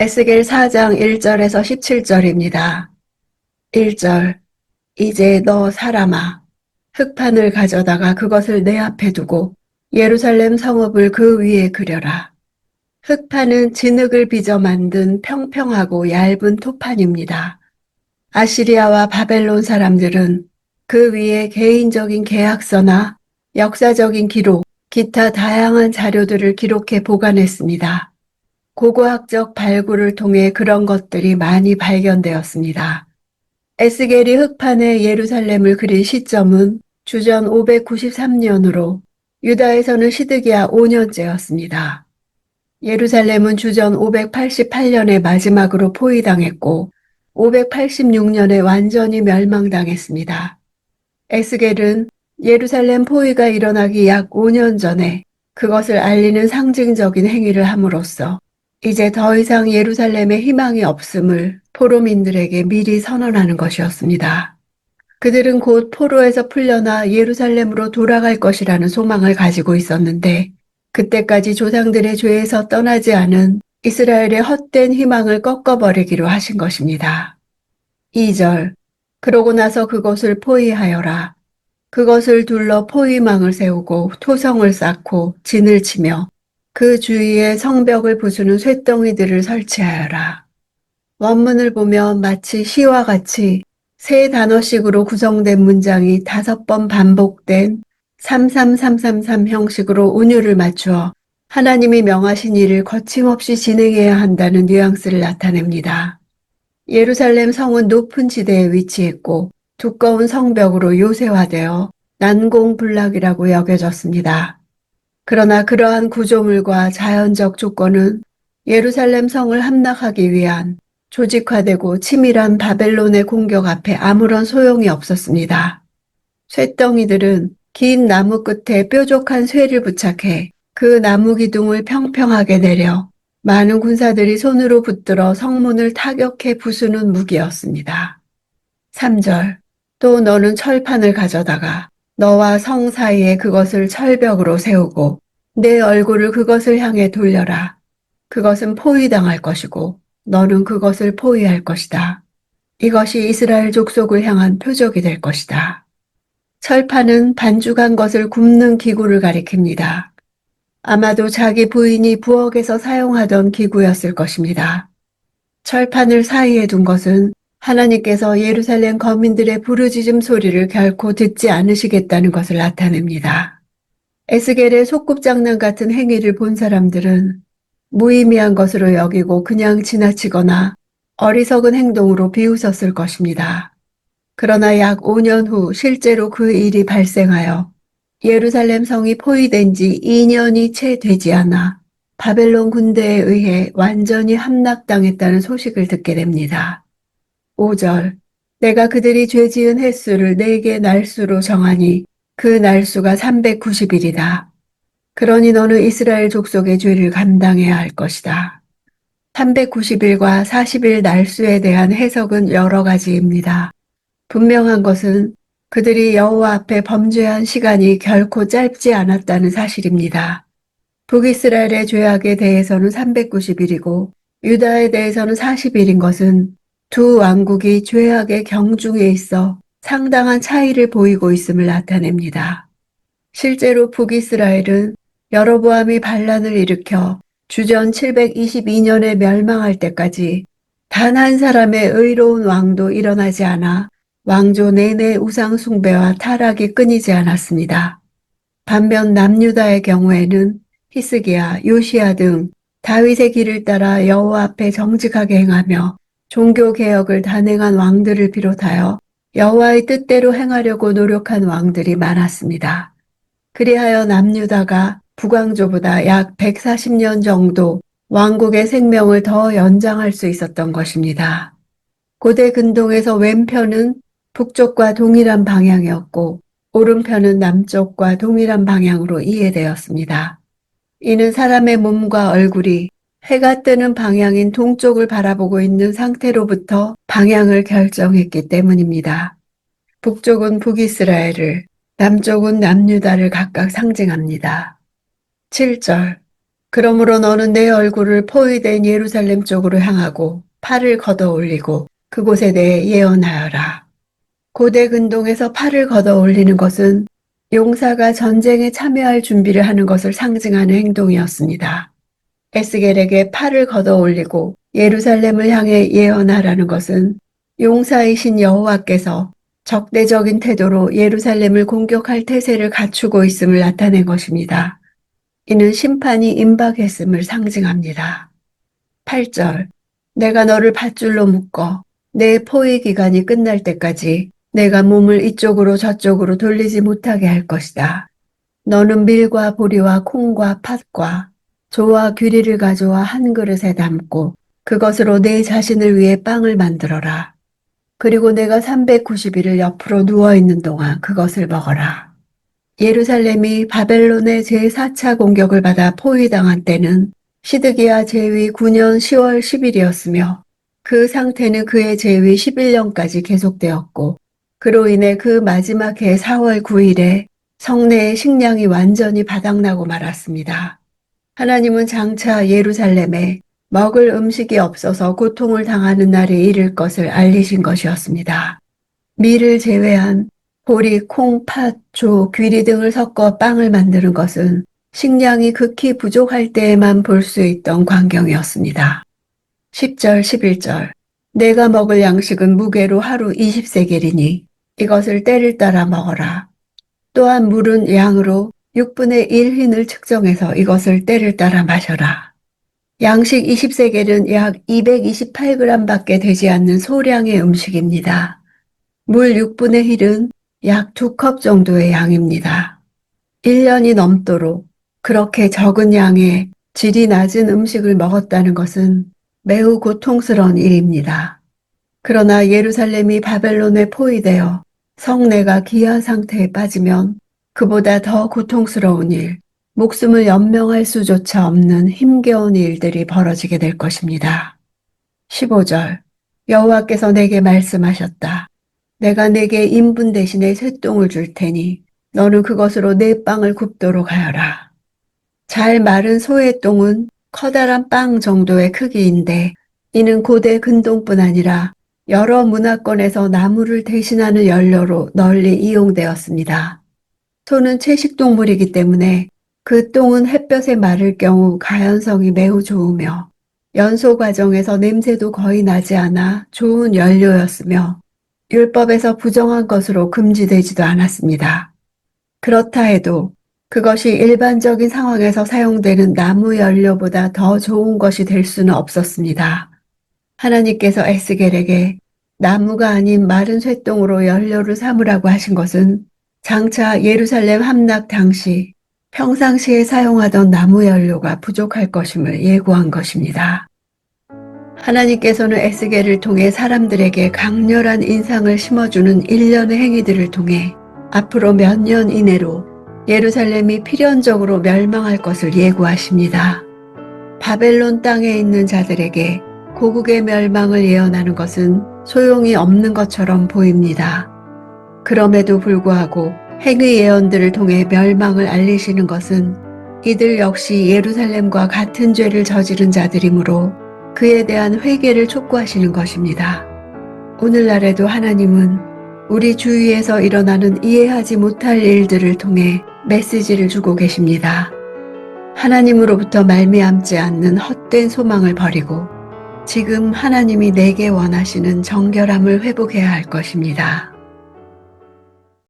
에스겔 4장 1절에서 17절입니다. 1절 이제 너 사람아 흙판을 가져다가 그것을 내 앞에 두고 예루살렘 성읍을 그 위에 그려라. 흙판은 진흙을 빚어 만든 평평하고 얇은 토판입니다. 아시리아와 바벨론 사람들은 그 위에 개인적인 계약서나 역사적인 기록, 기타 다양한 자료들을 기록해 보관했습니다. 고고학적 발굴을 통해 그런 것들이 많이 발견되었습니다. 에스겔이 흙판에 예루살렘을 그린 시점은 주전 593년으로 유다에서는 시드기야 5년째였습니다. 예루살렘은 주전 588년에 마지막으로 포위당했고 586년에 완전히 멸망당했습니다. 에스겔은 예루살렘 포위가 일어나기 약 5년 전에 그것을 알리는 상징적인 행위를 함으로써 이제 더 이상 예루살렘에 희망이 없음을 포로민들에게 미리 선언하는 것이었습니다. 그들은 곧 포로에서 풀려나 예루살렘으로 돌아갈 것이라는 소망을 가지고 있었는데 그때까지 조상들의 죄에서 떠나지 않은 이스라엘의 헛된 희망을 꺾어버리기로 하신 것입니다. 2절 그러고 나서 그것을 포위하여라. 그것을 둘러 포위망을 세우고 토성을 쌓고 진을 치며 그 주위에 성벽을 부수는 쇳덩이들을 설치하여라. 원문을 보면 마치 시와 같이 세 단어씩으로 구성된 문장이 다섯 번 반복된 33333 형식으로 운율을 맞추어 하나님이 명하신 일을 거침없이 진행해야 한다는 뉘앙스를 나타냅니다. 예루살렘 성은 높은 지대에 위치했고 두꺼운 성벽으로 요새화되어 난공불락이라고 여겨졌습니다. 그러나 그러한 구조물과 자연적 조건은 예루살렘 성을 함락하기 위한 조직화되고 치밀한 바벨론의 공격 앞에 아무런 소용이 없었습니다. 쇳덩이들은 긴 나무 끝에 뾰족한 쇠를 부착해 그 나무 기둥을 평평하게 내려 많은 군사들이 손으로 붙들어 성문을 타격해 부수는 무기였습니다. 3절 또 너는 철판을 가져다가 너와 성 사이에 그것을 철벽으로 세우고 내 얼굴을 그것을 향해 돌려라. 그것은 포위당할 것이고 너는 그것을 포위할 것이다. 이것이 이스라엘 족속을 향한 표적이 될 것이다. 철판은 반죽한 것을 굽는 기구를 가리킵니다. 아마도 자기 부인이 부엌에서 사용하던 기구였을 것입니다. 철판을 사이에 둔 것은 하나님께서 예루살렘 거민들의 부르짖음 소리를 결코 듣지 않으시겠다는 것을 나타냅니다. 에스겔의 소꿉장난 같은 행위를 본 사람들은 무의미한 것으로 여기고 그냥 지나치거나 어리석은 행동으로 비웃었을 것입니다. 그러나 약 5년 후 실제로 그 일이 발생하여 예루살렘 성이 포위된 지 2년이 채 되지 않아 바벨론 군대에 의해 완전히 함락당했다는 소식을 듣게 됩니다. 5절 내가 그들이 죄 지은 횟수를 네개 날수로 정하니 그 날수가 390일이다. 그러니 너는 이스라엘 족속의 죄를 감당해야 할 것이다. 390일과 40일 날수에 대한 해석은 여러 가지입니다. 분명한 것은 그들이 여호와 앞에 범죄한 시간이 결코 짧지 않았다는 사실입니다. 북이스라엘의 죄악에 대해서는 390일이고 유다에 대해서는 40일인 것은 두 왕국이 죄악의 경중에 있어 상당한 차이를 보이고 있음을 나타냅니다. 실제로 북이스라엘은 여로보암이 반란을 일으켜 주전 722년에 멸망할 때까지 단 한 사람의 의로운 왕도 일어나지 않아 왕조 내내 우상 숭배와 타락이 끊이지 않았습니다. 반면 남유다의 경우에는 히스기야, 요시야 등 다윗의 길을 따라 여호와 앞에 정직하게 행하며 종교 개혁을 단행한 왕들을 비롯하여 여호와의 뜻대로 행하려고 노력한 왕들이 많았습니다. 그리하여 남유다가 북왕조보다 약 140년 정도 왕국의 생명을 더 연장할 수 있었던 것입니다. 고대 근동에서 왼편은 북쪽과 동일한 방향이었고 오른편은 남쪽과 동일한 방향으로 이해되었습니다. 이는 사람의 몸과 얼굴이 해가 뜨는 방향인 동쪽을 바라보고 있는 상태로부터 방향을 결정했기 때문입니다. 북쪽은 북이스라엘을, 남쪽은 남유다를 각각 상징합니다. 7절 그러므로 너는 내 얼굴을 포위된 예루살렘 쪽으로 향하고 팔을 걷어 올리고 그곳에 대해 예언하여라. 고대 근동에서 팔을 걷어 올리는 것은 용사가 전쟁에 참여할 준비를 하는 것을 상징하는 행동이었습니다. 에스겔에게 팔을 걷어 올리고 예루살렘을 향해 예언하라는 것은 용사이신 여호와께서 적대적인 태도로 예루살렘을 공격할 태세를 갖추고 있음을 나타낸 것입니다. 이는 심판이 임박했음을 상징합니다. 8절 내가 너를 밧줄로 묶어 내 포위 기간이 끝날 때까지 내가 몸을 이쪽으로 저쪽으로 돌리지 못하게 할 것이다. 너는 밀과 보리와 콩과 팥과 조와 귀리를 가져와 한 그릇에 담고 그것으로 내 자신을 위해 빵을 만들어라. 그리고 내가 390일을 옆으로 누워있는 동안 그것을 먹어라. 예루살렘이 바벨론의 제4차 공격을 받아 포위당한 때는 시드기야 제위 9년 10월 10일이었으며 그 상태는 그의 제위 11년까지 계속되었고 그로 인해 그 마지막 해 4월 9일에 성내의 식량이 완전히 바닥나고 말았습니다. 하나님은 장차 예루살렘에 먹을 음식이 없어서 고통을 당하는 날이 이를 것을 알리신 것이었습니다. 밀을 제외한 보리, 콩, 팥, 조, 귀리 등을 섞어 빵을 만드는 것은 식량이 극히 부족할 때에만 볼 수 있던 광경이었습니다. 10절, 11절 내가 먹을 양식은 무게로 하루 20세겔이니 이것을 때를 따라 먹어라. 또한 물은 양으로 6분의 1 흰을 측정해서 이것을 때를 따라 마셔라. 양식 20세겔은 약 228g 밖에 되지 않는 소량의 음식입니다. 물 6분의 1은 약 2컵 정도의 양입니다. 1년이 넘도록 그렇게 적은 양의 질이 낮은 음식을 먹었다는 것은 매우 고통스러운 일입니다. 그러나 예루살렘이 바벨론에 포위되어 성내가 기아 상태에 빠지면 그보다 더 고통스러운 일, 목숨을 연명할 수조차 없는 힘겨운 일들이 벌어지게 될 것입니다. 15절 여호와께서 내게 말씀하셨다. 내가 내게 인분 대신에 쇠똥을 줄 테니 너는 그것으로 내 빵을 굽도록 하여라. 잘 마른 소의 똥은 커다란 빵 정도의 크기인데 이는 고대 근동뿐 아니라 여러 문화권에서 나무를 대신하는 연료로 널리 이용되었습니다. 소는 채식동물이기 때문에 그 똥은 햇볕에 마를 경우 가연성이 매우 좋으며 연소 과정에서 냄새도 거의 나지 않아 좋은 연료였으며 율법에서 부정한 것으로 금지되지도 않았습니다. 그렇다 해도 그것이 일반적인 상황에서 사용되는 나무 연료보다 더 좋은 것이 될 수는 없었습니다. 하나님께서 에스겔에게 나무가 아닌 마른 쇠똥으로 연료를 삼으라고 하신 것은 장차 예루살렘 함락 당시 평상시에 사용하던 나무 연료가 부족할 것임을 예고한 것입니다. 하나님께서는 에스겔을 통해 사람들에게 강렬한 인상을 심어주는 일련의 행위들을 통해 앞으로 몇 년 이내로 예루살렘이 필연적으로 멸망할 것을 예고하십니다. 바벨론 땅에 있는 자들에게 고국의 멸망을 예언하는 것은 소용이 없는 것처럼 보입니다. 그럼에도 불구하고 행위 예언들을 통해 멸망을 알리시는 것은 이들 역시 예루살렘과 같은 죄를 저지른 자들이므로 그에 대한 회개를 촉구하시는 것입니다. 오늘날에도 하나님은 우리 주위에서 일어나는 이해하지 못할 일들을 통해 메시지를 주고 계십니다. 하나님으로부터 말미암지 않는 헛된 소망을 버리고 지금 하나님이 내게 원하시는 정결함을 회복해야 할 것입니다.